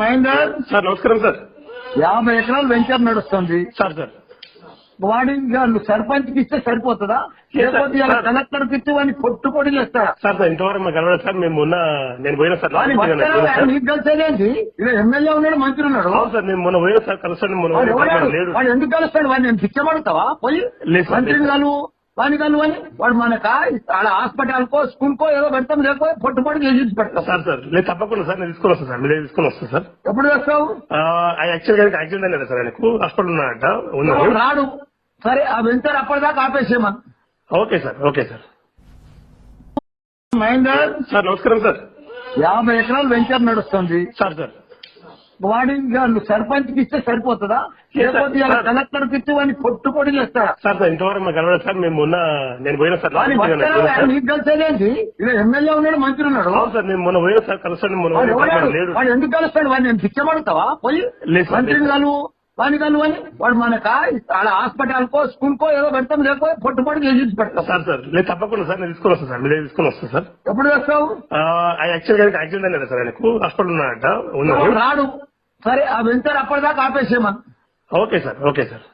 Mahender? Sir నమస్కారం sir. యాభై ఎకరాలు వెంచర్ నడుస్తుంది. Sir sir. వాడి సర్పంచ్కి ఇస్తే సరిపోతుందా? లేకపోతే ఇలా సార్. కలెక్టర్కి ఇచ్చి వాడిని పొడి చేస్తారా? సార్ సార్ ఇంతవరకు మాకు కలవలేదు సార్. మేము మొన్న నేను పోయినా సార్. నీకు తెలిసేదేంటి ఇలా ఎమ్మెల్యే ఉన్నాడు మంత్రి ఉన్నాడు. అవును సార్ నేను మొన్న పోయినా సార్ కలుస్తాను మొన్న వాడు ఎందుకు కలుస్తాడు? వాడిని నేను పిచ్చబడతావా పోయి సార్. కలువు. వాడిని కలువు అని వాడు మనక? ఆడ హాస్పిటల్ కో స్కూల్ కో ఏదో పెడతాం లేకపోతే పొట్టు చేసి పెడతాం. సార్ సార్ లేదు తప్పకుండా సార్ నేను తీసుకొని వస్తాను సార్ మీరు తీసుకొని వస్తాను సార్. ఎప్పుడు వేస్తావు యాక్చువల్గా యాక్సిడెంట్ అయినా సార్ ఆయనకు. హాస్పిటల్ ఉన్నాడట ఉన్నాడు రాడు. సరే ఆ వెంచర్ అప్పటిదాకా ఆపేసేమని okay sir okay sir. Mahender? Sir నమస్కారం సార్. యాభై ఎకరాలు వెంచర్ నడుస్తుంది. Sir sir. వాడి సర్పంచ్కి ఇస్తే సరిపోతుందా? లేకపోతే. కలెక్టర్కి ఇచ్చి వాడిని పొడి చేస్తారా? సార్ ఇంతవరకు మాకు కలవలేదు సార్ మేము మొన్న నేను పోయినా సార్. నీకు ఇలా ఎమ్మెల్యే ఉన్నాడు మంత్రి ఉన్నాడు. అవును సార్ నేను మొన్న పోయినా సార్ కలుస్తాను మొన్న ఎందుకు కలుస్తాడు? వాడిని నేను పిచ్చబడతావా పోయి మంత్రిని. కలువు. వాడిని కలువు అని వాడు మనక ఆడ హాస్పిటల్ కో స్కూల్ కో ఏదో పెడతాం లేకపోతే పొట్టు పొడి చేసి పెడతాం. సార్ సార్ లేదు తప్పకుండా సార్ నేను తీసుకొని వస్తాను సార్ మీరు తీసుకొని వస్తాను సార్. ఎప్పుడు వేస్తావు యాక్చువల్గా యాక్సిడెంట్ అయినా సార్ ఆయనకు హాస్పిటల్ ఉన్నాడట ఉన్నాడు రాడు. సరే ఆ వెంచర్ అప్పటిదాకా ఆపేసేమని ఓకే సార్ ఓకే సార్.